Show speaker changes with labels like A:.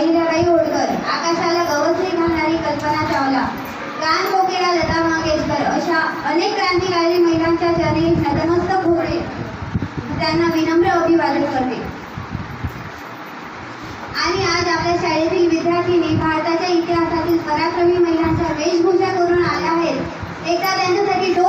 A: अहिल्याबाई होळकर. आकाशाला गवसणी घालणारी कल्पना चावला. कान कोकिळा लता मंगेशकर अशा अनेक क्रांतिकारी महिलांच्या चरणी नतमस्तक होणे त्यांना विनम्र अभिवादन करते. आणि आज आपल्या शाळेतील विद्यार्थिनी भारताच्या इतिहासातील पराक्रमी महिलांच्या वेशभूषा करून आल्या आहेत. एकदा त्यांच्यासाठी डो